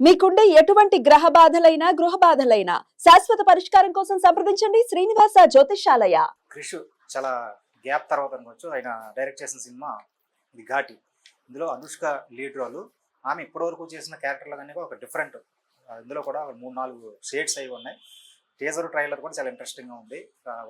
మీకుండే ఎటువంటి గ్రహ బాధలైనా గృహ బాధలైనా శాశ్వత పరిష్కారం కోసం సంప్రదించండి శ్రీనివాస జ్యోతిషాలయ క్రిష్ చాలా గ్యాప్ తర్వాత అనుకోవచ్చు. ఆయన డైరెక్ట్ చేసిన సినిమా ఇది ఘాటి. ఇందులో అనుష్క లీడ్ రోల్. ఆమె ఇప్పటివరకు చేసిన క్యారెక్టర్లు కానీ ఒక డిఫరెంట్ ఇందులో కూడా మూడు నాలుగు షేడ్స్ అయి ఉన్నాయి. టీజర్ ట్రైలర్ కూడా చాలా ఇంట్రెస్టింగ్గా ఉంది.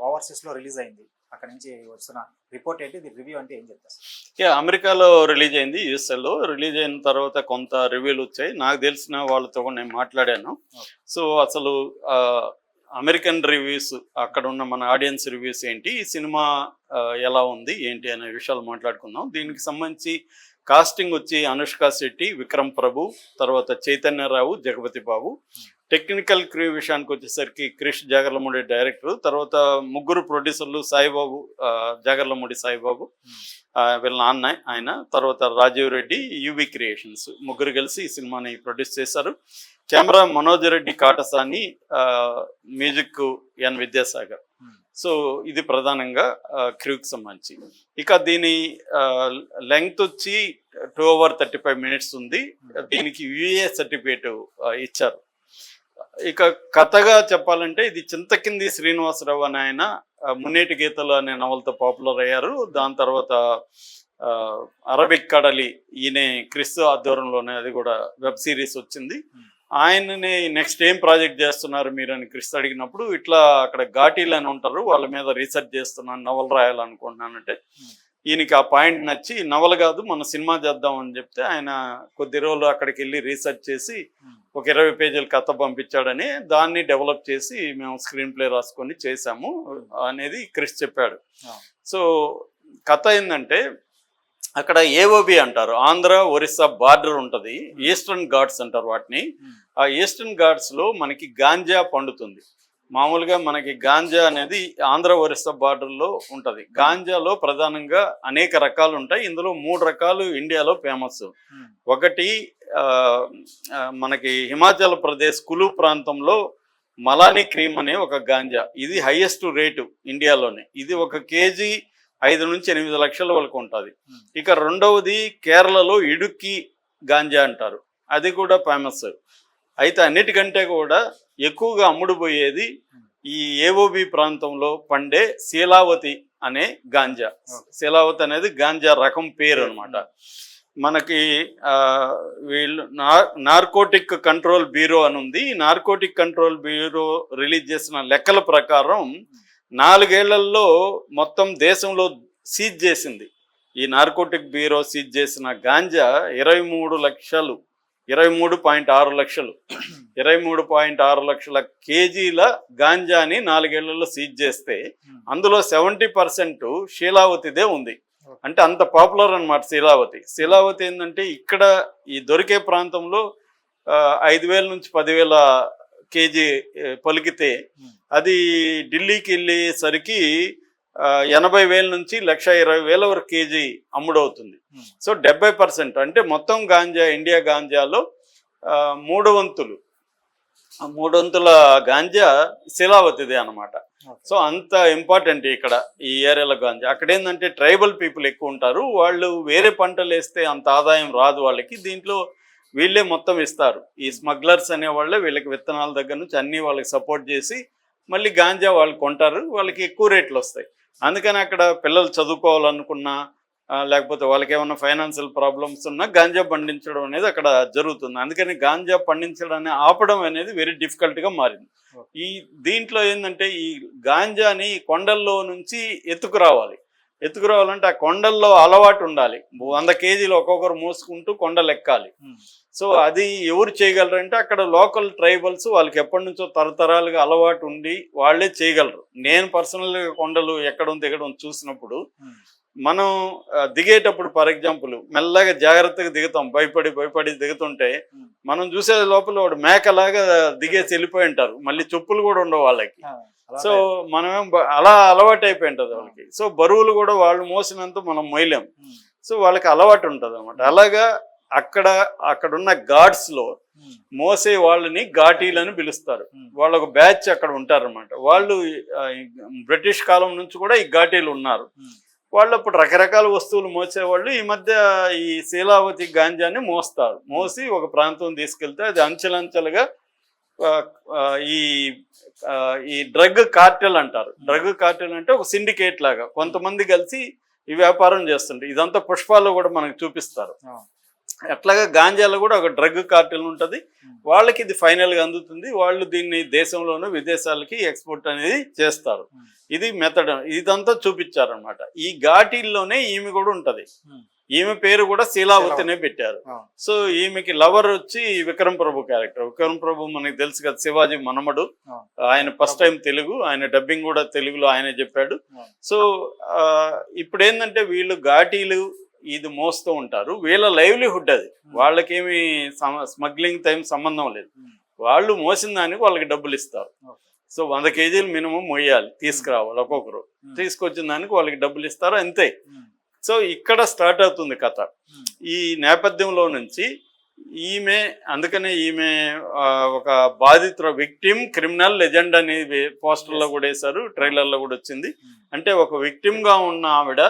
ఓవర్సీస్లో రిలీజ్ అయింది. అక్కడ నుంచి వస్తున్న రిపోర్ట్ ఏంటి? ఇది రివ్యూ అంటే ఏం చెప్తారు? యా అమెరికాలో రిలీజ్ అయింది యూఎస్ఏలో. రిలీజ్ అయిన తర్వాత కొంత రివ్యూలు వచ్చాయి. నాకు తెలిసిన వాళ్ళతో కూడా నేను మాట్లాడాను. సో అసలు అమెరికన్ రివ్యూస్ అక్కడ ఉన్న మన ఆడియన్స్ రివ్యూస్ ఏంటి? ఈ సినిమా ఎలా ఉంది? ఏంటి? అనే విషయాలు మాట్లాడుకుందాం. దీనికి సంబంధించి కాస్టింగ్ వచ్చి అనుష్క శెట్టి విక్రమ్ ప్రభు తర్వాత చైతన్యరావు జగపతి బాబు. టెక్నికల్ క్రూ విషయానికి వచ్చేసరికి క్రిష్ జాగర్లమూడి డైరెక్టర్ తర్వాత ముగ్గురు ప్రొడ్యూసర్లు సాయిబాబు జాగర్లమూడి సాయిబాబు వీళ్ళ నాన్న ఆయన తర్వాత రాజీవ్ రెడ్డి యూవి క్రియేషన్స్. ముగ్గురు కలిసి ఈ సినిమాని ప్రొడ్యూస్ చేశారు. Camera Manoj Reddy Katasani music N Vidyasagar. So ఇది ప్రధానంగా క్రూకి సంబంధించి. ఇక దీని లెంగ్త్ వచ్చి two hour thirty five minutes ఉంది. దీనికి యుఏ సర్టిఫికేట్ ఇచ్చారు. ఇక కథగా చెప్పాలంటే ఇది చింతకింది శ్రీనివాసరావు అని ఆయన మున్నేటి గీతలు అనే నవలతో పాపులర్ అయ్యారు. దాని తర్వాత అరబిక్ కడలి ఈయన క్రిస్తు ఆధ్వర్యంలోనే అది కూడా వెబ్ సిరీస్ వచ్చింది. ఆయనని నెక్స్ట్ ఏం ప్రాజెక్ట్ చేస్తున్నారు మీరు అని క్రిస్తు అడిగినప్పుడు ఇట్లా అక్కడ ఘాటీలు అని ఉంటారు వాళ్ళ మీద రీసెర్చ్ చేస్తున్నాను నవలు రాయాలనుకుంటున్నానంటే ఈయనకి ఆ పాయింట్ నచ్చి నవల కాదు మన సినిమా చేద్దాం అని చెప్తే ఆయన కొద్ది రోజులు అక్కడికి వెళ్ళి రీసెర్చ్ చేసి ఒక ఇరవై పేజీల కథ పంపించాడని దాన్ని డెవలప్ చేసి మేము స్క్రీన్ ప్లే రాసుకొని చేసాము అనేది క్రిస్ చెప్పాడు. సో కథ ఏంటంటే అక్కడ ఏఓబి అంటారు ఆంధ్ర ఒరిస్సా బార్డర్ ఉంటుంది ఈస్టర్న్ ఘాట్స్ అంటారు వాటిని. ఆ ఈస్టర్న్ ఘాట్స్లో మనకి గాంజా పండుతుంది. మామూలుగా మనకి గాంజా అనేది ఆంధ్ర ఒరిస్సా బార్డర్లో ఉంటుంది. గాంజాలో ప్రధానంగా అనేక రకాలు ఉంటాయి. ఇందులో మూడు రకాలు ఇండియాలో ఫేమస్. ఒకటి మనకి హిమాచల్ ప్రదేశ్ కులు ప్రాంతంలో మలానీ క్రీమ్ అనే ఒక గాంజా. ఇది హైయెస్ట్ రేటు ఇండియాలోనే. ఇది ఒక కేజీ ఐదు నుంచి ఎనిమిది లక్షల వరకు ఉంటుంది. ఇక రెండవది కేరళలో ఇడుక్కి గాంజా అంటారు. అది కూడా ఫేమస్ అయితే అన్నిటికంటే కూడా ఎక్కువగా అమ్ముడుపోయేది ఈ ఏఓబి ప్రాంతంలో పండే శీలావతి అనే గాంజా. శీలావతి అనేది గాంజా రకం పేరు అన్నమాట. మనకి వీళ్ళు నార్కోటిక్ కంట్రోల్ బ్యూరో అని ఉంది. ఈ నార్కోటిక్ కంట్రోల్ బ్యూరో రిలీజ్ చేసిన లెక్కల ప్రకారం నాలుగేళ్ళలో మొత్తం దేశంలో సీజ్ చేసింది. ఈ నార్కోటిక్ బ్యూరో సీజ్ చేసిన గాంజా ఇరవై మూడు లక్షలు ఇరవై మూడు పాయింట్ ఆరు లక్షలు ఇరవై మూడు పాయింట్ ఆరు లక్షల కేజీల గాంజాని నాలుగేళ్ళలో సీజ్ చేస్తే అందులో సెవెంటీ పర్సెంట్ శీలావతిదే ఉంది. అంటే అంత పాపులర్ అన్నమాట శీలావతి. శీలావతి ఏంటంటే ఇక్కడ ఈ దొరికే ప్రాంతంలో ఐదు వేల నుంచి పదివేల కేజీ పలికితే అది ఢిల్లీకి వెళ్ళేసరికి ఎనభై వేల నుంచి లక్ష ఇరవై వేల వరకు కేజీ అమ్ముడవుతుంది. Hmm. సో డెబ్బై పర్సెంట్ అంటే మొత్తం గాంజా ఇండియా గాంజాలో మూడు వంతులు. మూడు వంతుల గాంజా శిలావతిదే అన్నమాట. సో అంత ఇంపార్టెంట్ ఇక్కడ ఈ ఏరియాలో గాంజా అక్కడ ఏంటంటే ట్రైబల్ పీపుల్ ఎక్కువ ఉంటారు. వాళ్ళు వేరే పంటలు వేస్తే అంత ఆదాయం రాదు వాళ్ళకి. దీంట్లో వీళ్ళే మొత్తం ఇస్తారు. ఈ స్మగ్లర్స్ అనే వాళ్ళే వీళ్ళకి విత్తనాల దగ్గర నుంచి అన్ని వాళ్ళకి సపోర్ట్ చేసి మళ్ళీ గాంజా వాళ్ళు కొంటారు. వాళ్ళకి ఎక్కువ రేట్లు వస్తాయి. అందుకని అక్కడ పిల్లలు చదువుకోవాలనుకున్నా లేకపోతే వాళ్ళకి ఏమైనా ఫైనాన్షియల్ ప్రాబ్లమ్స్ ఉన్నా గాంజా పండించడం అనేది అక్కడ జరుగుతుంది. అందుకని గాంజా పండించడాన్ని ఆపడం అనేది వెరీ డిఫికల్ట్గా మారింది. ఈ దీంట్లో ఏంటంటే ఈ గాంజాని కొండల్లో నుంచి ఎత్తుకురావాలి. ఎత్తుకురావాలంటే ఆ కొండల్లో అలవాటు ఉండాలి. వంద కేజీలు ఒక్కొక్కరు మోసుకుంటూ కొండలు ఎక్కాలి సో అది ఎవరు చేయగలరంటే అక్కడ లోకల్ ట్రైబల్స్ వాళ్ళకి ఎప్పటి నుంచో తరతరాలుగా అలవాటు ఉండి వాళ్ళే చేయగలరు. నేను పర్సనల్గా కొండలు ఎక్కడం దిగడం చూసినప్పుడు మనం దిగేటప్పుడు ఫర్ ఎగ్జాంపుల్ మెల్లగా జాగ్రత్తగా దిగుతాం భయపడి భయపడి దిగుతుంటే మనం చూసే లోపల వాడు మేకలాగా దిగేసి వెళ్ళిపోయి ఉంటారు మళ్ళీ చెప్పులు కూడా ఉండవు వాళ్ళకి. సో మనమేం అలా అలవాటు అయిపోయి ఉంటుంది వాళ్ళకి సో బరువులు కూడా వాళ్ళు మోసినంత మనం మొయ్యలేం. సో వాళ్ళకి అలవాటు ఉంటుంది అనమాట అలాగా అక్కడ అక్కడ ఉన్న గాడ్స్లో మోసే వాళ్ళని ఘాటీలని పిలుస్తారు. వాళ్ళ ఒక బ్యాచ్ అక్కడ ఉంటారన్నమాట. వాళ్ళు ఆ, ఈ బ్రిటిష్ కాలం నుంచి కూడా ఈ ఘాటీలు ఉన్నారు. వాళ్ళు అప్పుడు రకరకాల వస్తువులు మోసేవాళ్ళు. ఈ మధ్య ఈ శీలావతి గాంజాని మోస్తారు. మోసి ఒక ప్రాంతం తీసుకెళ్తే అది అంచెలంచెలుగా ఈ ఈ డ్రగ్ కార్టెల్ అంటారు. డ్రగ్ కార్టెల్ అంటే ఒక సిండికేట్ లాగా కొంతమంది కలిసి ఈ వ్యాపారం చేస్తుంటారు. ఇదంతా పుష్పాల్లో కూడా మనకు చూపిస్తారు. అట్లాగా గాంజాలో కూడా ఒక డ్రగ్ కార్టెల్ ఉంటుంది. వాళ్ళకి ఇది ఫైనల్గా అందుతుంది. వాళ్ళు దీన్ని దేశంలోనూ విదేశాలకి ఎక్స్పోర్ట్ అనేది చేస్తారు. ఇది మెథడ్. ఇదంతా చూపించారనమాట ఈ ఘాటీల్లోనే ఈమె కూడా ఉంటది. ఈమె పేరు కూడా శీలావతినే పెట్టారు. సో ఈమెకి లవర్ వచ్చి విక్రమ్ ప్రభు క్యారెక్టర్. విక్రమ్ ప్రభు మనకి తెలుసు కదా శివాజీ మనమడు. ఆయన ఫస్ట్ టైం తెలుగు ఆయన డబ్బింగ్ కూడా తెలుగులో ఆయనే చెప్పాడు. సో ఇప్పుడు ఏంటంటే వీళ్ళు ఘాటీలు ఇది మోస్తూ ఉంటారు. వీళ్ళ లైవ్లీహుడ్ అది. వాళ్ళకేమి స్మగ్లింగ్ టైం సంబంధం లేదు. Hmm. వాళ్ళు మోసిన దానికి వాళ్ళకి డబ్బులు ఇస్తారు. సో వంద కేజీలు మినిమం మొయ్యాలి తీసుకురావాలి ఒక్కొక్కరు Hmm. తీసుకొచ్చిన దానికి వాళ్ళకి డబ్బులు ఇస్తారు అంతే. సో ఇక్కడ స్టార్ట్ అవుతుంది కథ. ఈ నేపథ్యంలో నుంచి ఈమె అందుకనే ఈమె ఒక బాధితుల విక్టిమ్ క్రిమినల్ లెజెండ్ అనేది పోస్టర్లో కూడా వేశారు ట్రైలర్లో కూడా వచ్చింది. అంటే ఒక victim గా ఉన్న ఆవిడ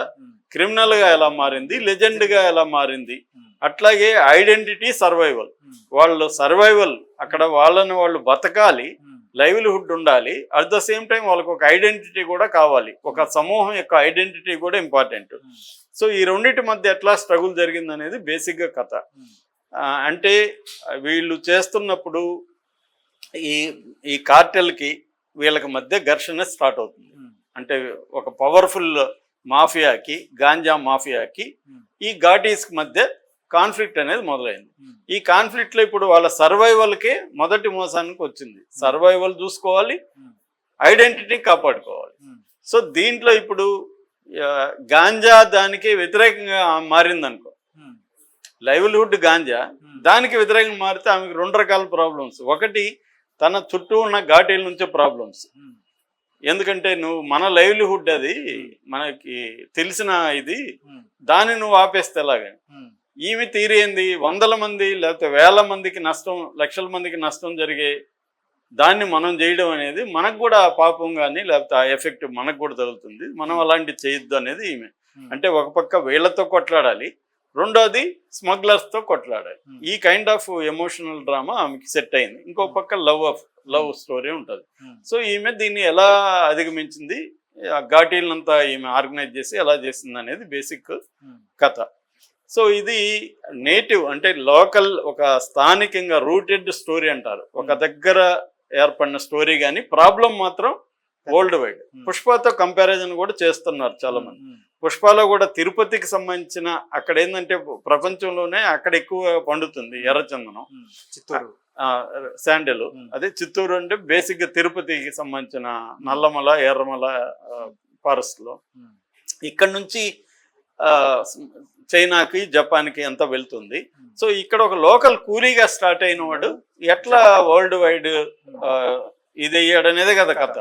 ఉమ్, క్రిమినల్గా ఎలా మారింది లెజెండ్గా ఎలా మారింది ఉమ్, అట్లాగే ఐడెంటిటీ సర్వైవల్. ఉమ్, వాళ్ళు సర్వైవల్. అక్కడ వాళ్ళని వాళ్ళు బతకాలి లైవ్లీహుడ్ ఉండాలి. అట్ ద సేమ్ టైం వాళ్ళకి ఒక ఐడెంటిటీ కూడా కావాలి. ఒక సమూహం యొక్క ఐడెంటిటీ కూడా ఇంపార్టెంట్. సో ఈ రెండింటి మధ్య ఎట్లా స్ట్రగుల్ జరిగింది అనేది బేసిక్గా కథ. అంటే వీళ్ళు చేస్తున్నప్పుడు ఈ ఈ కార్టెల్కి వీళ్ళకి మధ్య ఘర్షణ స్టార్ట్ అవుతుంది. అంటే ఒక పవర్ఫుల్ మాఫియాకి గాంజా మాఫియాకి. ఈ ఘాటీస్ మధ్య కాన్ఫ్లిక్ట్ అనేది మొదలైంది. ఈ కాన్ఫ్లిక్ట్లో ఇప్పుడు వాళ్ళ సర్వైవల్కే మొదటి మోసానికి వచ్చింది. సర్వైవల్ చూసుకోవాలి ఐడెంటిటీ కాపాడుకోవాలి. సో దీంట్లో ఇప్పుడు గాంజా దానికి వ్యతిరేకంగా మారింది అనుకో ఉమ్, లైవ్లీహుడ్ గాంజా దానికి వ్యతిరేకంగా మారితే ఆమెకు రెండు రకాల ప్రాబ్లమ్స్. ఒకటి తన చుట్టూ ఉన్న ఘాటీల నుంచే ప్రాబ్లమ్స్. ఎందుకంటే నువ్వు మన లైవ్లీహుడ్ అది మనకి తెలిసిన ఇది దాన్ని నువ్వు ఆపేస్తే ఎలాగా? ఈమె తీరి ఏంది వందల మంది లేకపోతే వేల మందికి నష్టం లక్షల మందికి నష్టం జరిగే దాన్ని మనం చేయడం అనేది మనకు కూడా పాపం కానీ లేకపోతే ఆ ఎఫెక్ట్ మనకు కూడా తగులుతుంది. మనం అలాంటివి చేయొద్దు అనేది ఈమె. అంటే ఒక పక్క వీళ్ళతో కొట్లాడాలి రెండోది స్మగ్లర్స్తో కొట్లాడాలి. ఈ కైండ్ ఆఫ్ ఎమోషనల్ డ్రామా ఆమెకి సెట్ అయింది. ఇంకో పక్క లవ్ ఆఫ్ లవ్ స్టోరీ ఉంటుంది. ఉమ్, సో ఈమె దీన్ని ఎలా అధిగమించింది? ఆ ఘాటీలంతా ఈమె ఆర్గనైజ్ చేసి ఎలా చేసింది అనేది బేసిక్ ఉమ్, కథ. సో ఇది నేటివ్ అంటే లోకల్ ఒక స్థానికంగా రూటెడ్ స్టోరీ అంటారు. ఒక దగ్గర ఏర్పడిన స్టోరీ కానీ ప్రాబ్లం మాత్రం వరల్డ్ వైడ్. పుష్పతో కంపారిజన్ కూడా చేస్తున్నారు చాలా మంది పుష్పలో కూడా తిరుపతికి సంబంధించిన అక్కడ ఏంటంటే ప్రపంచంలోనే అక్కడ ఎక్కువ పండుతుంది ఎర్రచందనం. చిత్తూరు. శాండల్. అదే చిత్తూరు అంటే బేసిక్గా తిరుపతికి సంబంధించిన నల్లమల ఎర్రమల ఫారెస్ట్లో ఇక్కడ నుంచి చైనాకి జపాన్కి ఎంత వెళ్తుంది. సో ఇక్కడ ఒక లోకల్ కూలీగా స్టార్ట్ అయిన వాడు ఎట్లా వరల్డ్ వైడ్ ఇది అయ్యాడు అనేదే కదా కథ.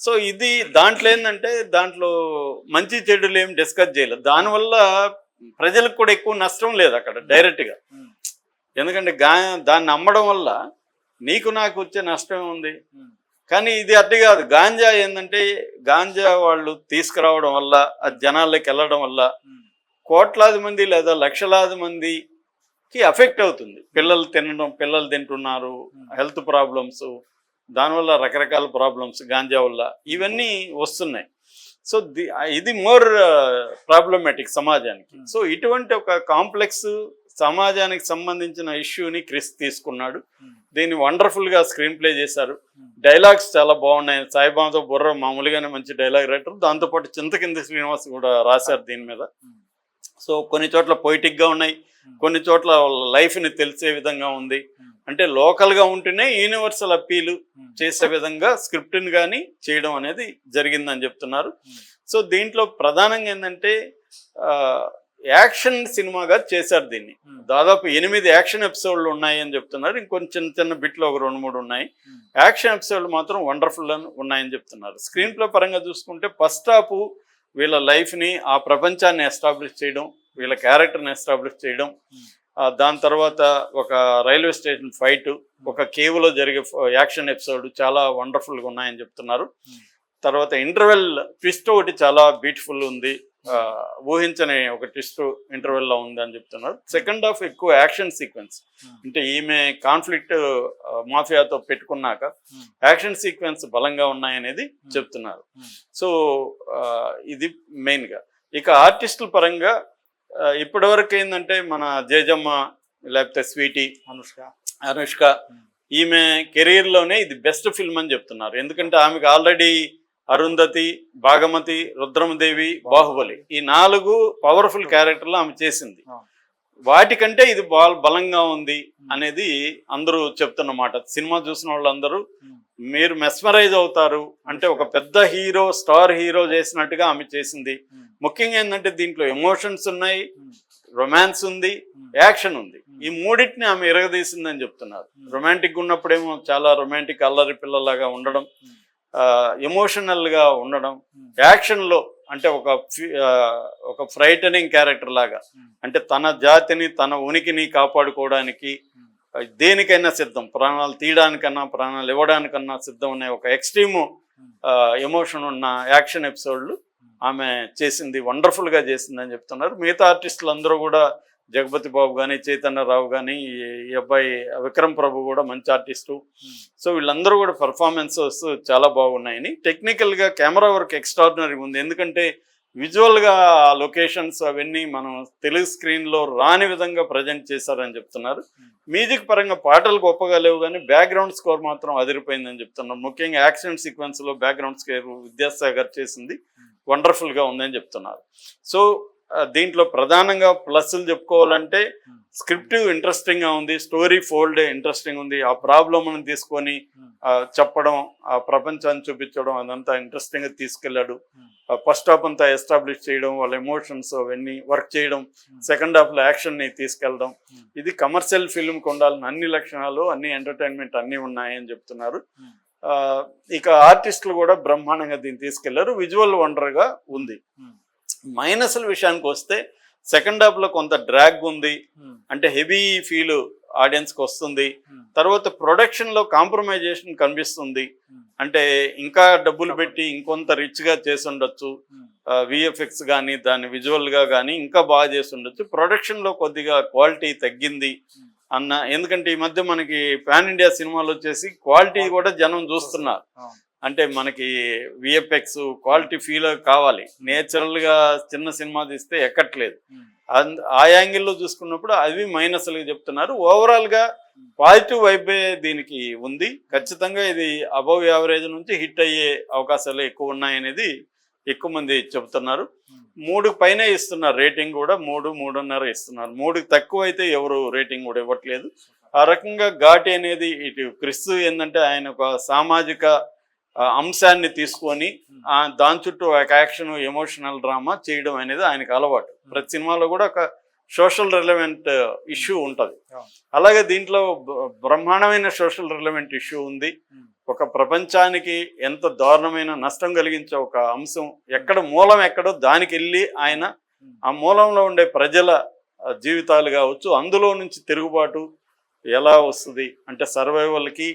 సో ఇది దాంట్లో ఏంటంటే దాంట్లో మంచి చెడులు ఏం డిస్కస్ చేయలేదు. దానివల్ల ప్రజలకు కూడా ఎక్కువ నష్టం లేదు అక్కడ డైరెక్ట్గా ఎందుకంటే గా దాన్ని అమ్మడం వల్ల నీకు నాకు వచ్చే నష్టం ఉంది కానీ ఇది అట్టి కాదు. గాంజా ఏంటంటే గాంజా వాళ్ళు తీసుకురావడం వల్ల అది జనాల్లోకి వెళ్ళడం వల్ల కోట్లాది మంది లేదా లక్షలాది మందికి అఫెక్ట్ అవుతుంది. పిల్లలు తినడం పిల్లలు తింటున్నారు హెల్త్ ప్రాబ్లమ్స్ దానివల్ల రకరకాల ప్రాబ్లమ్స్ గాంజా వల్ల ఇవన్నీ వస్తున్నాయి. సో ఇది మోర్ ప్రాబ్లమాటిక్ సమాజానికి. సో ఇటువంటి ఒక కాంప్లెక్స్ సమాజానికి సంబంధించిన ఇష్యూని క్రిస్ తీసుకున్నాడు. ఉమ్, దీన్ని వండర్ఫుల్గా స్క్రీన్ ప్లే చేశారు. ఉమ్, డైలాగ్స్ చాలా బాగున్నాయి. సాయిబాబాతో బుర్ర మామూలుగానే మంచి డైలాగ్ రైటర్. దాంతోపాటు చింతకింది శ్రీనివాస్ కూడా రాశారు దీని మీద. సో కొన్ని చోట్ల poetic గా ఉన్నాయి. కొన్ని చోట్ల లైఫ్ని తెలిసే విధంగా ఉంది. అంటే లోకల్గా ఉంటేనే యూనివర్సల్ అప్పీల్ చేసే విధంగా స్క్రిప్ట్ని కానీ చేయడం అనేది జరిగిందని చెప్తున్నారు. సో దీంట్లో ప్రధానంగా ఏంటంటే యాక్షన్ సినిమాగా చేశారు దీన్ని. ఉమ్, దాదాపు ఎనిమిది యాక్షన్ ఎపిసోడ్లు ఉన్నాయి అని చెప్తున్నారు. ఇంకొంచెం చిన్న చిన్న బిట్లు ఒక రెండు మూడు ఉన్నాయి. ఉమ్, యాక్షన్ ఎపిసోడ్లు మాత్రం వండర్ఫుల్ అని ఉన్నాయని చెప్తున్నారు. స్క్రీన్ ప్లే పరంగా చూసుకుంటే ఫస్ట్ హాఫ్ వీళ్ళ లైఫ్ని ఆ ప్రపంచాన్ని ఎస్టాబ్లిష్ చేయడం వీళ్ళ క్యారెక్టర్ని ఎస్టాబ్లిష్ చేయడం ఆ, దాని తర్వాత ఒక రైల్వే స్టేషన్ ఫైట్ ఒక కేవ్లో జరిగే యాక్షన్ ఎపిసోడ్ చాలా వండర్ఫుల్గా ఉన్నాయని చెప్తున్నారు. తర్వాత ఇంటర్వెల్ ట్విస్ట్ ఒకటి చాలా బ్యూటిఫుల్ ఉంది. ఊహించని ఒక ట్విస్ట్ ఇంటర్వెల్లో ఉంది అని చెప్తున్నారు సెకండ్ హాఫ్ ఎక్కువ యాక్షన్ సీక్వెన్స్ Hmm. అంటే ఈమె కాన్ఫ్లిక్ట్ మాఫియాతో పెట్టుకున్నాక Hmm. యాక్షన్ సీక్వెన్స్ బలంగా ఉన్నాయనేది చెప్తున్నారు Hmm. సో ఆ, ఇది మెయిన్గా ఇక ఆర్టిస్టుల పరంగా ఇప్పటివరకు ఏంటంటే మన జేజమ్మ లేకపోతే స్వీటీ అనుష్క అనుష్క Hmm. ఈమె కెరీర్లోనే ఇది బెస్ట్ ఫిల్మ్ అని చెప్తున్నారు ఎందుకంటే ఆమెకు ఆల్రెడీ అరుంధతి భాగమతి రుద్రమదేవి బాహుబలి ఈ నాలుగు పవర్ఫుల్ క్యారెక్టర్లు ఆమె చేసింది. వాటికంటే ఇది బాల్ బలంగా ఉంది అనేది అందరూ చెప్తున్నమాట సినిమా చూసిన వాళ్ళందరూ. మీరు మెస్మరైజ్ అవుతారు అంటే ఒక పెద్ద హీరో స్టార్ హీరో చేసినట్టుగా ఆమె చేసింది. ముఖ్యంగా ఏంటంటే దీంట్లో ఎమోషన్స్ ఉన్నాయి. రొమాన్స్ ఉంది. యాక్షన్ ఉంది ఈ మూడింటిని ఆమె ఎరగదీసిందని చెప్తున్నారు. రొమాంటిక్ ఉన్నప్పుడేమో చాలా రొమాంటిక్ అల్లరి పిల్లలాగా ఉండడం ఎమోషనల్గా ఎమోషనల్గా ఉండడం యాక్షన్లో యాక్షన్లో అంటే ఒక ఒక ఫ్రైటనింగ్ క్యారెక్టర్ లాగా. అంటే తన జాతిని తన ఉనికిని కాపాడుకోవడానికి దేనికైనా సిద్ధం. ప్రాణాలు తీయడానికన్నా ప్రాణాలు ఇవ్వడానికన్నా సిద్ధం అనే ఒక ఎక్స్ట్రీమ్ ఎమోషన్ ఉన్న యాక్షన్ ఎపిసోడ్లు ఆమె చేసింది వండర్ఫుల్గా చెప్తున్నారు. మిగతా ఆర్టిస్టులు అందరూ కూడా జగపతి బాబు కానీ చైతన్యరావు కానీ ఈ అబ్బాయి విక్రమ్ ప్రభు కూడా మంచి ఆర్టిస్టు. Hmm. సో వీళ్ళందరూ కూడా పర్ఫార్మెన్సెస్ చాలా బాగున్నాయని. టెక్నికల్గా కెమెరా వర్క్ ఎక్స్ట్రాడినరీ ఉంది. ఎందుకంటే విజువల్గా లొకేషన్స్ అవన్నీ మనం తెలుగు స్క్రీన్లో రాని విధంగా ప్రజెంట్ చేశారని చెప్తున్నారు. మ్యూజిక్ పరంగా పాటలు గొప్పగా లేవు కానీ బ్యాక్గ్రౌండ్ స్కోర్ మాత్రం అదిరిపోయిందని చెప్తున్నారు. ముఖ్యంగా యాక్షన్ సీక్వెన్స్లో బ్యాక్గ్రౌండ్ స్కోర్ విద్యాసాగర్ చేసింది. వండర్ఫుల్గా ఉందని చెప్తున్నారు. సో ఆ, దీంట్లో ప్రధానంగా ప్లస్లు చెప్పుకోవాలంటే స్క్రిప్ట్ ఇంట్రెస్టింగ్గా ఉంది స్టోరీ ఫోల్డ్ ఇంట్రెస్టింగ్ ఉంది. ఆ ప్రాబ్లమ్ తీసుకొని చెప్పడం ఆ ప్రపంచాన్ని చూపించడం అదంతా ఇంట్రెస్టింగ్గా తీసుకెళ్ళాడు ఫస్ట్ హాఫ్ అంతా ఎస్టాబ్లిష్ చేయడం వాళ్ళ ఎమోషన్స్ అవన్నీ వర్క్ చేయడం సెకండ్ హాఫ్లో యాక్షన్ని తీసుకెళ్ళడం ఇది కమర్షియల్ ఫిల్మ్ కొండాలని అన్ని లక్షణాలు అన్ని ఎంటర్టైన్మెంట్ అన్ని ఉన్నాయని చెప్తున్నారు. ఆ, ఇక ఆర్టిస్టులు కూడా బ్రహ్మాండంగా దీన్ని తీసుకెళ్ళారు విజువల్ వండర్గా ఉంది. మైనస్ల విషయానికి వస్తే సెకండ్ హాఫ్లో కొంత డ్రాగ్ ఉంది అంటే హెవీ ఫీల్ ఆడియన్స్కి వస్తుంది తర్వాత ప్రొడక్షన్లో కాంప్రమైజేషన్ కనిపిస్తుంది. అంటే ఇంకా డబ్బులు పెట్టి ఇంకొంత రిచ్గా చేసి ఉండొచ్చు. విఎఫ్ఎక్స్ కానీ దాని విజువల్గా కానీ ఇంకా బాగా చేసి ఉండొచ్చు. ప్రొడక్షన్లో కొద్దిగా క్వాలిటీ తగ్గింది అన్న ఎందుకంటే ఈ మధ్య మనకి పాన్ ఇండియా సినిమాలు వచ్చేసి క్వాలిటీ కూడా జనం చూస్తున్నారు. అంటే మనకి విఎఫ్ఎక్స్ క్వాలిటీ ఫీల్ కావాలి. నేచురల్గా చిన్న సినిమా తీస్తే ఎక్కట్లేదు. ఆ యాంగిల్లో చూసుకున్నప్పుడు అవి మైనస్లుగా చెప్తున్నారు. ఓవరాల్గా పాజిటివ్ వైపే దీనికి ఉంది. ఖచ్చితంగా ఇది అబవ్ యావరేజ్ నుంచి హిట్ అయ్యే అవకాశాలు ఎక్కువ ఉన్నాయనేది ఎక్కువ మంది చెబుతున్నారు మూడు పైన ఇస్తున్నారు రేటింగ్ కూడా మూడు మూడున్నర ఇస్తున్నారు. మూడుకి తక్కువ అయితే ఎవరు రేటింగ్ కూడా ఇవ్వట్లేదు. ఆ రకంగా ఘాటి అనేది ఇటు క్రిస్తు ఏంటంటే ఆయన ఒక సామాజిక అంశాన్ని తీసుకొని దాని చుట్టూ ఒక యాక్షన్ ఎమోషనల్ డ్రామా చేయడం అనేది ఆయనకు అలవాటు. ప్రతి సినిమాలో కూడా ఒక సోషల్ రిలవెంట్ ఇష్యూ ఉంటది. అలాగే దీంట్లో బ్రహ్మాండమైన సోషల్ రిలవెంట్ ఇష్యూ ఉంది. ఒక ప్రపంచానికి ఎంత దారుణమైన నష్టం కలిగించే ఒక అంశం ఎక్కడ మూలం ఎక్కడో దానికి వెళ్ళి ఆయన ఆ మూలంలో ఉండే ప్రజల జీవితాలు కావచ్చు అందులో నుంచి తిరుగుబాటు ఎలా వస్తుంది? అంటే సర్వైవల్కి